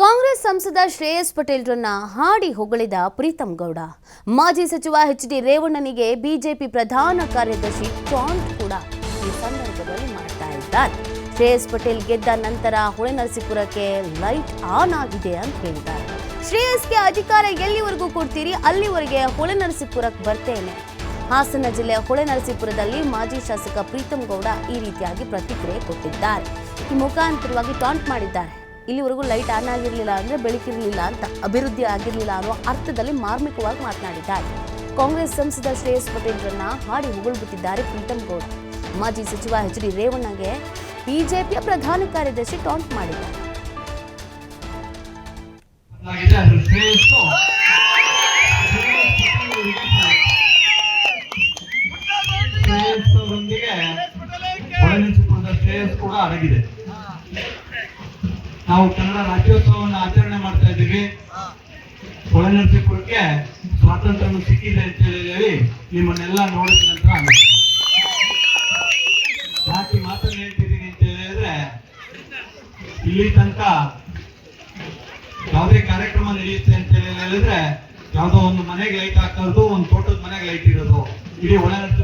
ಕಾಂಗ್ರೆಸ್ ಸಂಸದ ಶ್ರೇಯಸ್ ಪಟೇಲ್ರನ್ನ ಹಾಡಿ ಹೊಗಳಿದ ಪ್ರೀತಂ ಗೌಡ. ಮಾಜಿ ಸಚಿವ ಎಚ್ ಡಿ ರೇವಣ್ಣನಿಗೆ ಬಿಜೆಪಿ ಪ್ರಧಾನ ಕಾರ್ಯದರ್ಶಿ ಟಾಂಟ್ ಕೂಡ ಈ ಸಂದರ್ಭದಲ್ಲಿ ಮಾಡ್ತಾ ಇದ್ದಾರೆ. ಶ್ರೇಯಸ್ ಪಟೇಲ್ ಗೆದ್ದ ನಂತರ ಹೊಳೆನರಸೀಪುರಕ್ಕೆ ಲೈಟ್ ಆನ್ ಆಗಿದೆ ಅಂತ ಹೇಳಿದ್ದಾರೆ. ಶ್ರೇಯಸ್ಗೆ ಅಧಿಕಾರ ಎಲ್ಲಿವರೆಗೂ ಕೊಡ್ತೀರಿ? ಅಲ್ಲಿವರೆಗೆ ಹೊಳೆನರಸೀಪುರಕ್ಕೆ ಬರ್ತೇನೆ. ಹಾಸನ ಜಿಲ್ಲೆಯ ಹೊಳೆನರಸೀಪುರದಲ್ಲಿ ಮಾಜಿ ಶಾಸಕ ಪ್ರೀತಂ ಗೌಡ ಈ ರೀತಿಯಾಗಿ ಪ್ರತಿಕ್ರಿಯೆ ಕೊಟ್ಟಿದ್ದಾರೆ. ಮುಖಾಂತರವಾಗಿ ಟಾಂಟ್ ಮಾಡಿದ್ದಾರೆ. ಇಲ್ಲಿವರೆಗೂ ಲೈಟ್ ಆನ್ ಆಗಿರಲಿಲ್ಲ ಅಂದ್ರೆ ಬೆಳಕಿರಲಿಲ್ಲ ಅಂತ, ಅಭಿವೃದ್ಧಿ ಆಗಿರಲಿಲ್ಲ ಅನ್ನೋ ಅರ್ಥದಲ್ಲಿ ಮಾರ್ಮಿಕವಾಗಿ ಮಾತನಾಡಿದ್ದಾರೆ. ಕಾಂಗ್ರೆಸ್ ಸಂಸದ ಶ್ರೇಯಸ್ ಪಟೇಲ್ರನ್ನ ಹಾಡಿ ಹೊಗಳ್ಬಿಟ್ಟಿದ್ದಾರೆ ಪ್ರೀತಮ್ ಗೌಡ. ಮಾಜಿ ಸಚಿವ ಎಚ್ ಡಿ ರೇವಣ್ಣಗೆ ಬಿಜೆಪಿಯ ಪ್ರಧಾನ ಕಾರ್ಯದರ್ಶಿ ಟಾಂಟ್ ಮಾಡಿದ್ದಾರೆ. ಶ್ರೇಯಸ್ ಕೂಡ ಅಡಗಿದೆ ನಾವು ಕನ್ನಡ ರಾಜ್ಯೋತ್ಸವವನ್ನು ಆಚರಣೆ ಮಾಡ್ತಾ ಇದ್ದೀವಿ. ಒಳನರಸೀಪುರಕ್ಕೆ ಸ್ವಾತಂತ್ರ್ಯ ಸಿಕ್ಕಿದೆ ಅಂತ ಹೇಳಿ ನಿಮ್ಮನ್ನೆಲ್ಲ ನೋಡಿದ ನಂತರ ಈ ಮಾತನ್ನು ಹೇಳ್ತಿದ್ದೀನಿ ಅಂತ ಹೇಳಿದ್ರೆ, ಇಲ್ಲಿ ತನಕ ಯಾವುದೇ ಕಾರ್ಯಕ್ರಮ ನಡೆಯುತ್ತೆ ಅಂತ ಹೇಳಿ ಹೇಳಿದ್ರೆ, ಯಾವುದೋ ಒಂದು ಮನೆಗೆ ಲೈಟ್ ಹಾಕೋದು, ಒಂದು ತೋಟದ ಮನೆಗೆ ಲೈಟ್ ಇರೋದು. ಇಡೀ ಒಳನರಸೀಪುರಕ್ಕೆ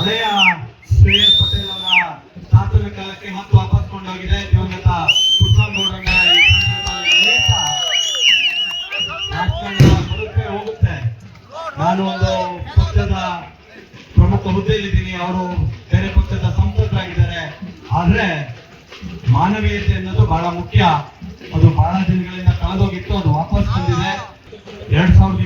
ಹಳೆಯ ಶ್ರೇಯಸ್ ಪಟೇಲ್ ಅವರ ಸಾತ್ವಿಕ ಕಾಲಕ್ಕೆ ಮತ್ತು ವಾಪಸ್ ಕೊಂಡೋಗಿದೆ. ದಿವಂಗತ ರಾಜಕಾರಣ ಬರುತ್ತೆ ಹೋಗುತ್ತೆ. ನಾನು ಒಂದು ಪಕ್ಷದ ಪ್ರಮುಖ ಹುದ್ದೆಯಲ್ಲಿದ್ದೀನಿ. ಅವರು ಬೇರೆ ಪಕ್ಷದ ಸಂಸದರಾಗಿದ್ದಾರೆ. ಆದ್ರೆ ಮಾನವೀಯತೆ ಅನ್ನೋದು ಬಹಳ ಮುಖ್ಯ. ಅದು ಬಹಳ ದಿನಗಳಿಂದ ಕಳೆದೋಗಿತ್ತು. ಅದು ವಾಪಸ್ ಬಂದಿದೆ. ಎರಡ್ ಸಾವಿರದ